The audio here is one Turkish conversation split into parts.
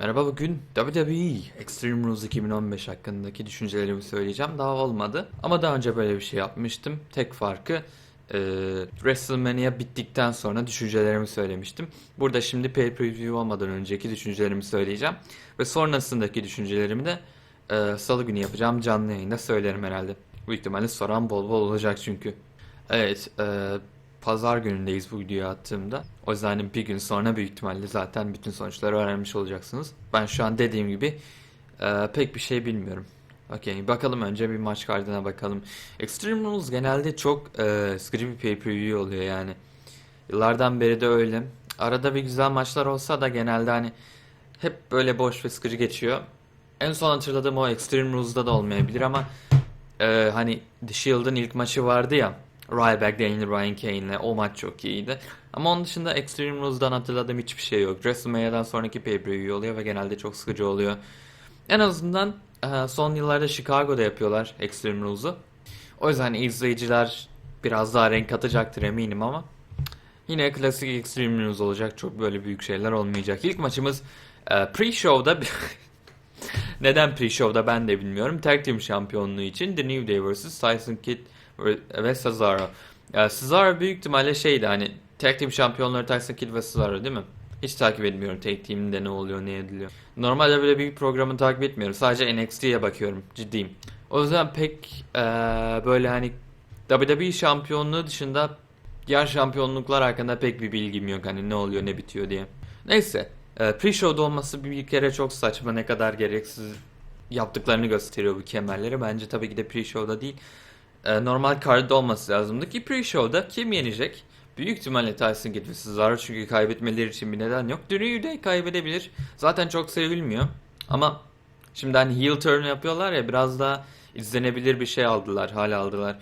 Merhaba bugün WWE Extreme Rules 2015 hakkındaki düşüncelerimi söyleyeceğim. Daha olmadı ama daha önce böyle bir şey yapmıştım. Tek farkı e, WrestleMania bittikten sonra düşüncelerimi söylemiştim. Burada şimdi pay-per-view olmadan önceki düşüncelerimi söyleyeceğim. Ve sonrasındaki düşüncelerimi de e, salı günü yapacağım canlı yayında söylerim herhalde. Büyük ihtimalle soran bol bol olacak çünkü. Evet, e, pazar günündeyiz bu videoyu attığımda. O yüzden hani bir gün sonra büyük ihtimalle zaten bütün sonuçları öğrenmiş olacaksınız. Ben şu an dediğim gibi e, pek bir şey bilmiyorum. Okey, bakalım önce bir maç kaydına bakalım. Extreme Rules genelde çok e, sıkıcı bir pay-per-view oluyor yani. Yıllardan beri de öyle. Arada bir güzel maçlar olsa da genelde hani hep böyle boş ve sıkıcı geçiyor. En son hatırladığım o Extreme Rules'da da olmayabilir ama e, hani The Shield'ın ilk maçı vardı ya. Ryback, Daniel Bryan Kane'le o maç çok iyiydi. Ama onun dışında Extreme Rules'dan hatırladığım hiçbir şey yok. WrestleMania'dan sonraki pay-per-view oluyor ve genelde çok sıkıcı oluyor. En azından e, son yıllarda Chicago'da yapıyorlar Extreme Rules'u. O yüzden izleyiciler biraz daha renk katacaktır eminim ama yine klasik Extreme Rules olacak. Çok böyle büyük şeyler olmayacak. İlk maçımız e, pre-show'da neden pre-show'da ben de bilmiyorum. Tag Team şampiyonluğu için The New Day vs. Tyson Kidd ve Cesaro. Ya Cesaro büyük ihtimalle şeydi hani Tag Team şampiyonları Tyson Kidd ve Cesaro değil mi? Hiç takip etmiyorum Tag Team'de ne oluyor ne ediliyor. Normalde böyle büyük programı takip etmiyorum. Sadece NXT'ye bakıyorum ciddiyim. O yüzden pek eee, böyle hani WWE şampiyonluğu dışında diğer şampiyonluklar hakkında pek bir bilgim yok. Hani ne oluyor ne bitiyor diye. Neyse. Eee, Pre-show'da olması bir kere çok saçma. Ne kadar gereksiz yaptıklarını gösteriyor bu kemerleri. Bence tabii ki de pre-show'da değil. Eee, normal card'da olması lazımdı ki pre-show'da kim yenecek? Büyük ihtimalle Tyson ve Cesaro çünkü kaybetmeleri için bir neden yok. New Day kaybedebilir. Zaten çok sevilmiyor. Ama şimdi hani heel turn yapıyorlar ya biraz daha izlenebilir bir şey aldılar. Hala aldılar.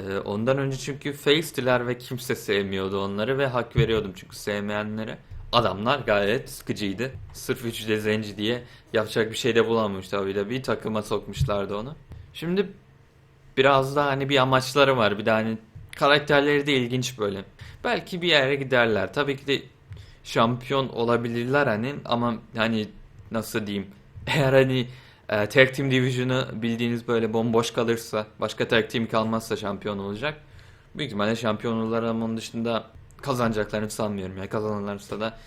Ee, ondan önce çünkü face'tiler ve kimse sevmiyordu onları ve hak veriyordum çünkü sevmeyenlere. Adamlar gayet sıkıcıydı. Sırf üçü zenci diye yapacak bir şey de bulamamış tabii de bir takıma sokmuşlardı onu. Şimdi biraz da hani bir amaçları var. Bir de hani karakterleri de ilginç böyle. Belki bir yere giderler. Tabii ki de şampiyon olabilirler hani ama hani nasıl diyeyim eğer hani e, tag team division'ı bildiğiniz böyle bomboş kalırsa başka tag team kalmazsa şampiyon olacak. Büyük ihtimalle şampiyon olurlar ama onun dışında kazanacaklarını sanmıyorum. Yani kazanırlarsa da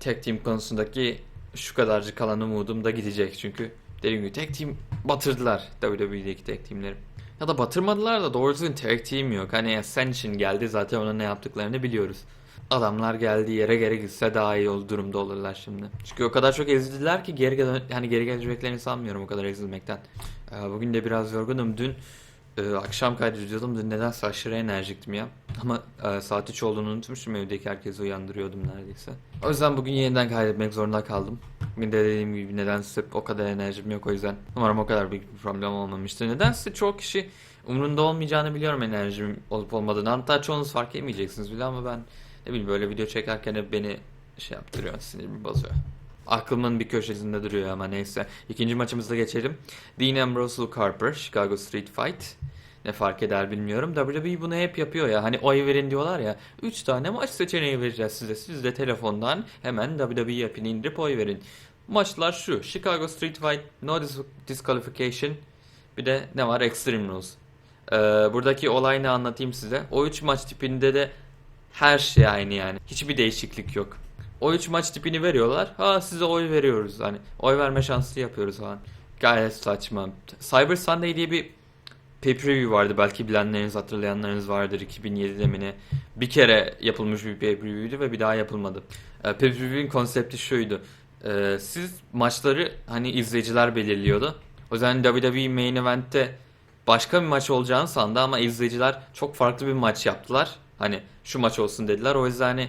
tag team konusundaki şu kadarcık kalan umudum da gidecek. Çünkü dediğim gibi tag team batırdılar WWE'deki tag teamleri. Ya da batırmadılar da doğru düzgün tag team yok. Hani Ascension geldi zaten ona ne yaptıklarını biliyoruz. Adamlar geldiği yere geri gitse daha iyi ol durumda olurlar şimdi. Çünkü o kadar çok ezildiler ki geri yani geri geleceklerini sanmıyorum o kadar ezilmekten. Ee, bugün de biraz yorgunum. Dün e, akşam kaydediyordum. Dün nedense aşırı enerjiktim ya. Ama e, saat 3 olduğunu unutmuşum. Evdeki herkesi uyandırıyordum neredeyse. O yüzden bugün yeniden kaydetmek zorunda kaldım. Bugün de dediğim gibi nedense o kadar enerjim yok o yüzden. Umarım o kadar büyük bir problem olmamıştır. Nedense çoğu kişi umurunda olmayacağını biliyorum enerjim olup olmadığını. Hatta çoğunuz fark etmeyeceksiniz bile ama ben ne bileyim böyle video çekerken hep beni şey yaptırıyor, sinirimi bozuyor. Aklımın bir köşesinde duruyor ama neyse. İkinci maçımıza geçelim. Dean Ambrose, Luke Harper, Chicago Street Fight. Ne fark eder bilmiyorum. WWE bunu hep yapıyor ya. Hani oy verin diyorlar ya. 3 tane maç seçeneği vereceğiz size. Siz de telefondan hemen WWE app'ini indirip oy verin. Maçlar şu. Chicago Street Fight, No Dis- Disqualification. Bir de ne var? Extreme Rules. Ee, buradaki olay ne anlatayım size. O 3 maç tipinde de her şey aynı yani. Hiçbir değişiklik yok. O 3 maç tipini veriyorlar. Ha size oy veriyoruz. Hani oy verme şansı yapıyoruz falan. Gayet saçma. Cyber Sunday diye bir pay-per-view vardı. Belki bilenleriniz, hatırlayanlarınız vardır. 2007'de mi ne? Bir kere yapılmış bir pay-per-view'ydu ve bir daha yapılmadı. Ee, pay-per-view'in konsepti şuydu. Ee, siz maçları hani izleyiciler belirliyordu. O yüzden WWE Main Event'te başka bir maç olacağını sandı ama izleyiciler çok farklı bir maç yaptılar. Hani şu maç olsun dediler. O yüzden hani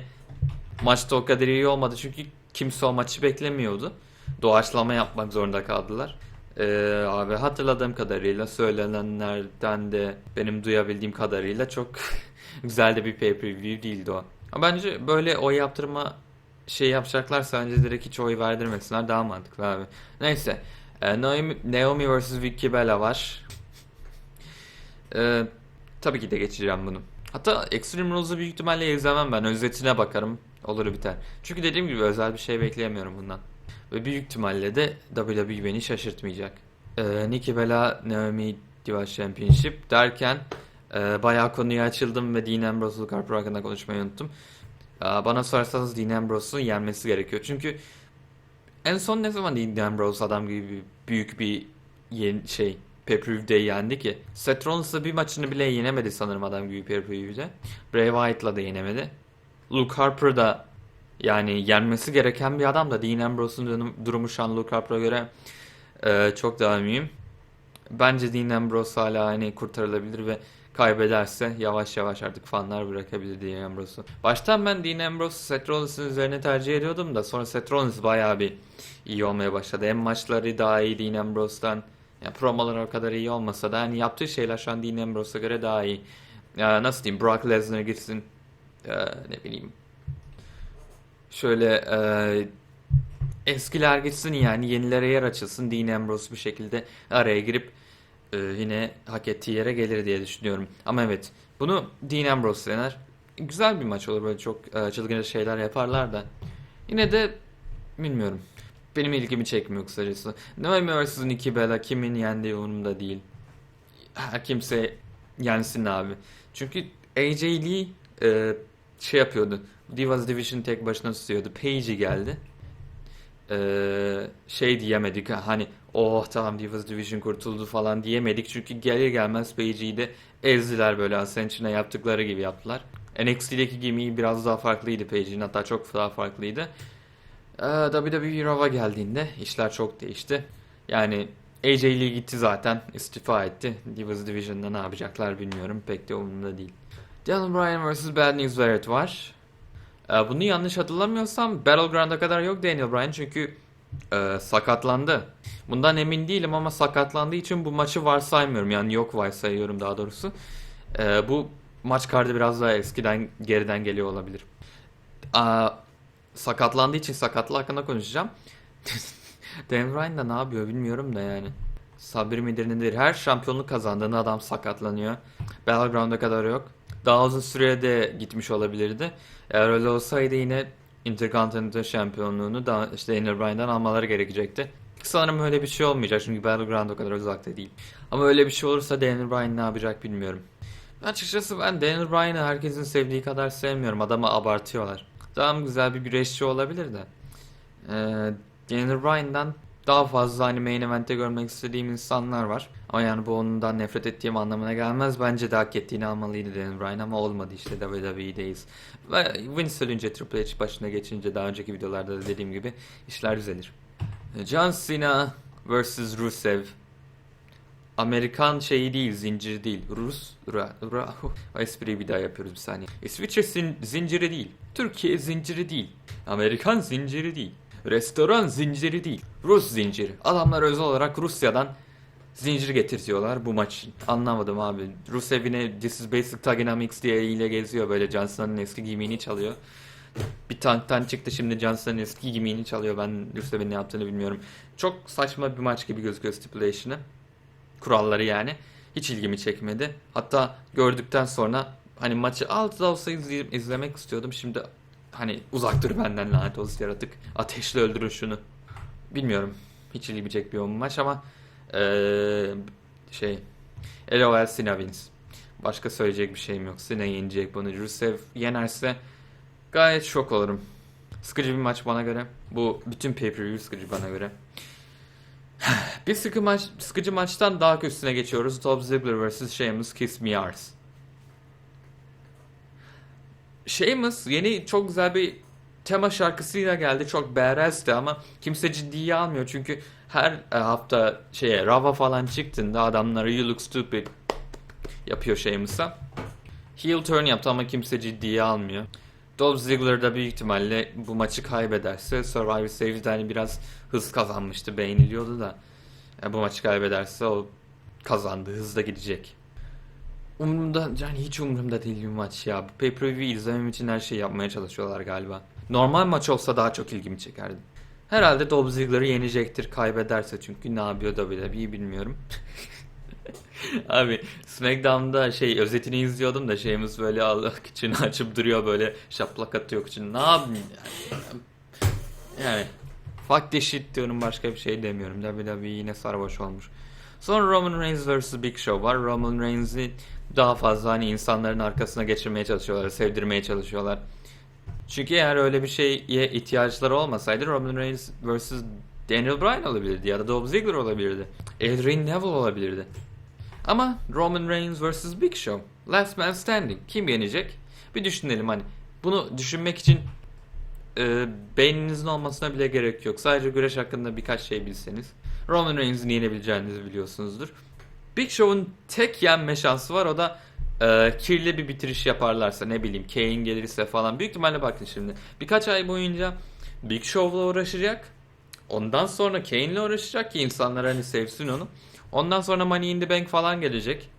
maçta o kadar iyi olmadı çünkü kimse o maçı beklemiyordu. Doğaçlama yapmak zorunda kaldılar. Ee, abi hatırladığım kadarıyla söylenenlerden de benim duyabildiğim kadarıyla çok güzel de bir pay-per-view değildi o. Ama bence böyle oy yaptırma şey yapacaklarsa bence direkt hiç oy verdirmesinler daha mantıklı abi. Neyse. Ee, Naomi, Naomi vs. Vicky Bella var. Ee, tabii ki de geçeceğim bunu. Hatta Extreme Rules'u büyük ihtimalle izlemem ben. Özetine bakarım. Olur biter. Çünkü dediğim gibi özel bir şey bekleyemiyorum bundan. Ve büyük ihtimalle de WWE beni şaşırtmayacak. Ee, Nikki Bella Naomi Diva Championship derken e, bayağı konuya açıldım ve Dean Ambrose Luke Harper hakkında konuşmayı unuttum. Ee, bana sorarsanız Dean Ambrose'un yenmesi gerekiyor. Çünkü en son ne zaman Dean Ambrose adam gibi büyük bir yeni şey pay-per-view'de yendi ki? Seth Rollins'la bir maçını bile yenemedi sanırım adam gibi pay-per-view'de. Bray Wyatt'la da yenemedi. Luke Harper da yani yenmesi gereken bir adam da Dean Ambrose'un durum- durumu şu an Luke Harper'a göre e, çok daha mühim. Bence Dean Ambrose hala hani kurtarılabilir ve kaybederse yavaş yavaş artık fanlar bırakabilir Dean Ambrose'u. Baştan ben Dean Ambrose'u Seth Rollins'in üzerine tercih ediyordum da sonra Seth Rollins bayağı bir iyi olmaya başladı. Hem maçları daha iyi Dean Ambrose'dan yani promolar o kadar iyi olmasa da hani yaptığı şeyler şu an Dean Ambrose'a göre daha iyi. Ya nasıl diyeyim Brock Lesnar gitsin e, ne bileyim şöyle e, eskiler gitsin yani yenilere yer açılsın. Dean Ambrose bir şekilde araya girip e, yine hak ettiği yere gelir diye düşünüyorum. Ama evet bunu Dean Ambrose dener. Güzel bir maç olur böyle çok e, çılgınca şeyler yaparlar da. Yine de bilmiyorum. Benim ilgimi çekmiyor kısacası. Naomi vs. Nikki Bella kimin yendiği umurumda değil. Her kimse yensin abi. Çünkü AJ Lee e, şey yapıyordu. Divas Division tek başına tutuyordu. Paige geldi. Ee, şey diyemedik hani oh tamam Divas Division kurtuldu falan diyemedik çünkü gelir gelmez Paige'i de ezdiler böyle Ascension'a yaptıkları gibi yaptılar. NXT'deki gimmick'i biraz daha farklıydı Paige'in hatta çok daha farklıydı. Ee, WWE Raw'a geldiğinde işler çok değişti. Yani AJ Lee gitti zaten istifa etti. Divas Division'da ne yapacaklar bilmiyorum pek de umurumda değil. Daniel Bryan vs. Bad News Barrett var. Ee, Bunu yanlış hatırlamıyorsam Battleground'a kadar yok Daniel Bryan çünkü e, sakatlandı. Bundan emin değilim ama sakatlandığı için bu maçı varsaymıyorum. Yani yok varsayıyorum daha doğrusu. Ee, bu maç kartı biraz daha eskiden geriden geliyor olabilir. Aa, sakatlandığı için sakatlığı hakkında konuşacağım. Daniel Bryan da ne yapıyor bilmiyorum da yani. Sabır midir nedir? Her şampiyonluk kazandığında adam sakatlanıyor. Battleground'a kadar yok. Daha uzun sürede gitmiş olabilirdi. Eğer öyle olsaydı yine Intercontinental şampiyonluğunu da işte Daniel Bryan'dan almaları gerekecekti. Sanırım öyle bir şey olmayacak çünkü Battleground o kadar uzakta değil. Ama öyle bir şey olursa Daniel Bryan ne yapacak bilmiyorum. Açıkçası ben Daniel Bryan'ı herkesin sevdiği kadar sevmiyorum. Adamı abartıyorlar. Tamam güzel bir güreşçi olabilir de. Ee, Daniel Bryan'dan daha fazla hani main event'te görmek istediğim insanlar var. Ama yani bu ondan nefret ettiğim anlamına gelmez. Bence de hak ettiğini almalıydı Daniel Bryan ama olmadı işte WWE'deyiz. Ve Vince ölünce Triple H başına geçince daha önceki videolarda da dediğim gibi işler düzelir. John Cena vs. Rusev. Amerikan şeyi değil, zinciri değil. Rus, ra, ra, o espriyi bir daha yapıyoruz bir saniye. İsviçre zin- zinciri değil. Türkiye zinciri değil. Amerikan zinciri değil. Restoran zinciri değil. Rus zinciri. Adamlar özel olarak Rusya'dan zincir getirtiyorlar bu maç için. Anlamadım abi. Rus evine This is Basic Thugonomics diye ile geziyor böyle John Cena'nın eski giyimini çalıyor. Bir tanktan çıktı şimdi John Cena'nın eski giyimini çalıyor. Ben Rusev'in ne yaptığını bilmiyorum. Çok saçma bir maç gibi gözüküyor stipulation'ı. Kuralları yani. Hiç ilgimi çekmedi. Hatta gördükten sonra hani maçı az da olsa izlemek istiyordum. Şimdi hani uzak dur benden lanet olsun yaratık. Ateşle öldürün şunu. Bilmiyorum. Hiç ilgimi çekmiyor bu maç ama eee, şey LOL Sina wins. Başka söyleyecek bir şeyim yok. Sina yenecek bunu. Rusev yenerse gayet şok olurum. Sıkıcı bir maç bana göre. Bu bütün pay-per-view sıkıcı bana göre. Bir sıkı maç, sıkıcı maçtan daha üstüne geçiyoruz. Dolph Ziggler vs. Sheamus Kiss Me Arse. Sheamus yeni çok güzel bir tema şarkısıyla geldi. Çok badass'ti ama kimse ciddiye almıyor. Çünkü her e, hafta şeye Rava falan çıktığında adamlara You Look Stupid yapıyor Sheamus'a. Heel turn yaptı ama kimse ciddiye almıyor. Dolph Ziggler da büyük ihtimalle bu maçı kaybederse Survivor Series'de hani biraz hız kazanmıştı beğeniliyordu da yani bu maçı kaybederse o kazandı hızla gidecek. Umurumda yani hiç umurumda değil bir maç ya. Bu pay-per-view izlemem için her şeyi yapmaya çalışıyorlar galiba. Normal maç olsa daha çok ilgimi çekerdi. Herhalde Dolph Ziggler'ı yenecektir kaybederse çünkü ne yapıyor WWE bilmiyorum. Abi SmackDown'da şey özetini izliyordum da şeyimiz böyle Allah kıçını açıp duruyor böyle şaplak atıyor kıçını. Ne yapayım yani? Yani Fuck this shit diyorum başka bir şey demiyorum. WWE yine sarhoş olmuş. Sonra Roman Reigns vs Big Show var. Roman Reigns'i daha fazla hani insanların arkasına geçirmeye çalışıyorlar, sevdirmeye çalışıyorlar. Çünkü eğer öyle bir şeye ihtiyaçları olmasaydı Roman Reigns vs Daniel Bryan olabilirdi ya da Dolph Ziggler olabilirdi. Adrian Neville olabilirdi. Ama Roman Reigns vs Big Show. Last Man Standing. Kim yenecek? Bir düşünelim hani. Bunu düşünmek için e, beyninizin olmasına bile gerek yok. Sadece güreş hakkında birkaç şey bilseniz. Roman Reigns'in yenebileceğinizi biliyorsunuzdur. Big Show'un tek yenme şansı var o da e, kirli bir bitiriş yaparlarsa ne bileyim Kane gelirse falan. Büyük ihtimalle bakın şimdi birkaç ay boyunca Big Show'la uğraşacak. Ondan sonra Kane'le uğraşacak ki insanlar hani sevsin onu. Ondan sonra Money in the Bank falan gelecek.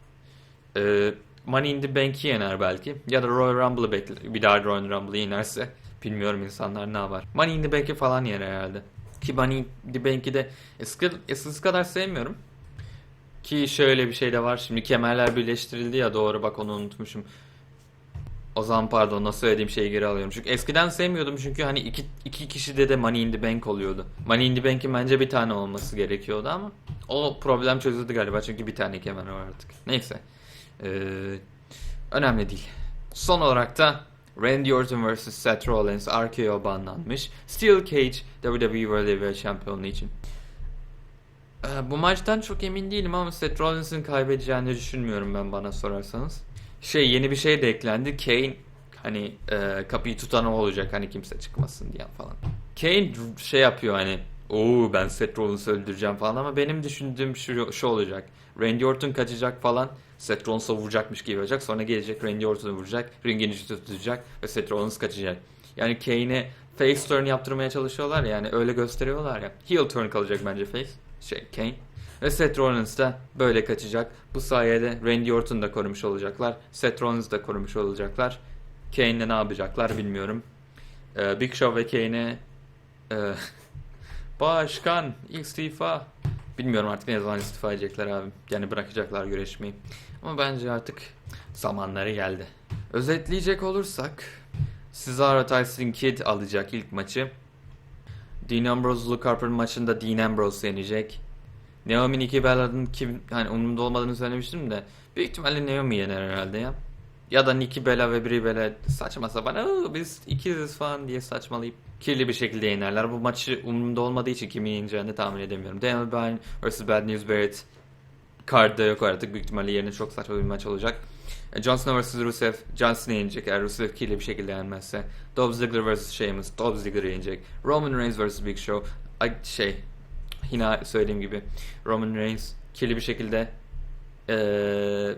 Ee, Money in the Bank'i yener belki. Ya da Royal Rumble'ı bekle. Bir daha Royal Rumble'ı yenerse. Bilmiyorum insanlar ne yapar. Money in the Bank'i falan yer herhalde. Ki the Bank'i de eski, eskisi kadar sevmiyorum. Ki şöyle bir şey de var. Şimdi kemerler birleştirildi ya doğru bak onu unutmuşum. O zaman pardon nasıl söylediğim şeyi geri alıyorum. Çünkü eskiden sevmiyordum çünkü hani iki, iki kişide de Money in the Bank oluyordu. Money in the Bank'in bence bir tane olması gerekiyordu ama o problem çözüldü galiba çünkü bir tane kemer var artık. Neyse. Ee, önemli değil. Son olarak da Randy Orton vs. Seth Rollins RKO banlanmış. Steel Cage WWE World Heavyweight Şampiyonluğu için. Ee, bu maçtan çok emin değilim ama Seth Rollins'in kaybedeceğini düşünmüyorum ben bana sorarsanız. Şey yeni bir şey de eklendi. Kane hani e, kapıyı tutan o olacak hani kimse çıkmasın diye falan. Kane şey yapıyor hani Oo ben Seth Rollins'ı öldüreceğim falan ama benim düşündüğüm şu, şu olacak. Randy Orton kaçacak falan. Seth Rollins'a vuracakmış gibi olacak. Sonra gelecek Randy Orton'u vuracak. Ringin içi tutacak ve Seth Rollins kaçacak. Yani Kane'e face turn yaptırmaya çalışıyorlar ya, yani öyle gösteriyorlar ya. Heel turn kalacak bence face. Şey Kane. Ve Seth Rollins da böyle kaçacak. Bu sayede Randy Orton'u da korumuş olacaklar. Seth Rollins'ı da korumuş olacaklar. Kane'le ne yapacaklar bilmiyorum. Ee, Big Show ve Kane'e e, Başkan istifa. Bilmiyorum artık ne zaman istifa edecekler abi. Yani bırakacaklar güreşmeyi. Ama bence artık zamanları geldi. Özetleyecek olursak Cesaro Tyson Kidd alacak ilk maçı. Dean Ambrose Luke Harper maçında Dean Ambrose yenecek. Naomi Nikki Bella'nın kim hani umurumda olmadığını söylemiştim de büyük ihtimalle Naomi yener herhalde ya. Ya da Nikki Bella ve Brie Bella saçma sapan "Aa, biz ikiziz falan diye saçmalayıp kirli bir şekilde yenerler. Bu maçı umurumda olmadığı için kimin yeneceğini tahmin edemiyorum. Daniel Bryan vs. Bad News Barrett card'da yok artık. Büyük ihtimalle yerine çok saçma bir maç olacak. E, John Cena vs. Rusev. John Cena yenecek eğer Rusev kirli bir şekilde yenmezse. Dolph Ziggler vs. Sheamus. Dolph Ziggler yenecek. Roman Reigns vs. Big Show. Ay, şey yine söylediğim gibi Roman Reigns kirli bir şekilde ee,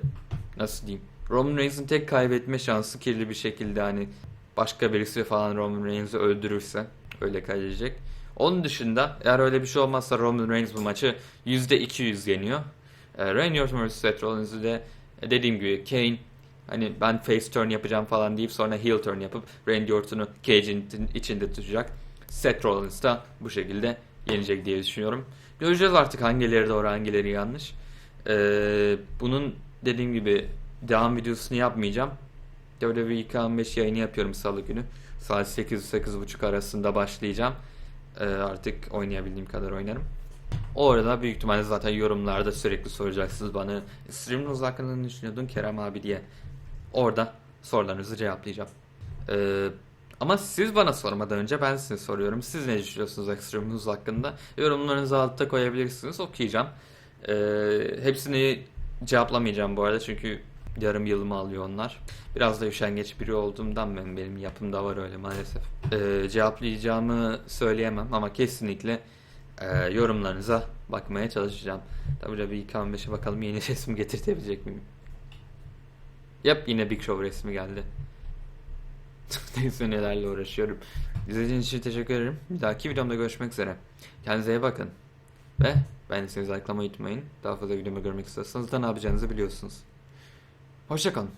nasıl diyeyim Roman Reigns'in tek kaybetme şansı kirli bir şekilde hani başka birisi falan Roman Reigns'i öldürürse öyle kaybedecek. Onun dışında eğer öyle bir şey olmazsa Roman Reigns bu maçı %200 yeniyor. E, Randy Orton vs. Seth Rollins'i de e, dediğim gibi Kane hani ben face turn yapacağım falan deyip sonra heel turn yapıp Randy Orton'u cage'in içinde tutacak. Seth Rollins da bu şekilde yenecek diye düşünüyorum. Göreceğiz artık hangileri doğru hangileri yanlış. Ee, bunun dediğim gibi devam videosunu yapmayacağım. WWE 215 yayını yapıyorum salı günü. Saat 8-8.30 arasında başlayacağım. Ee, artık oynayabildiğim kadar oynarım. Orada büyük ihtimalle zaten yorumlarda sürekli soracaksınız bana Streamlabs hakkında ne düşünüyordun Kerem abi diye. Orada sorularınızı cevaplayacağım. Ee, ama siz bana sormadan önce ben size soruyorum. Siz ne düşünüyorsunuz Extreme News hakkında? Yorumlarınızı altta koyabilirsiniz. Okuyacağım. Ee, hepsini cevaplamayacağım bu arada çünkü yarım yılımı alıyor onlar. Biraz da üşengeç biri olduğumdan ben benim yapımda var öyle maalesef. Ee, cevaplayacağımı söyleyemem ama kesinlikle e, yorumlarınıza bakmaya çalışacağım. Tabii bir 2 bakalım yeni resmi getirtebilecek miyim? Yap yine Big Show resmi geldi. Neyse nelerle uğraşıyorum. İzlediğiniz için teşekkür ederim. Bir dahaki videomda görüşmek üzere. Kendinize iyi bakın. Ve beğendiyseniz likelamayı unutmayın. Daha fazla videomu görmek istiyorsanız da ne yapacağınızı biliyorsunuz. Hoşçakalın.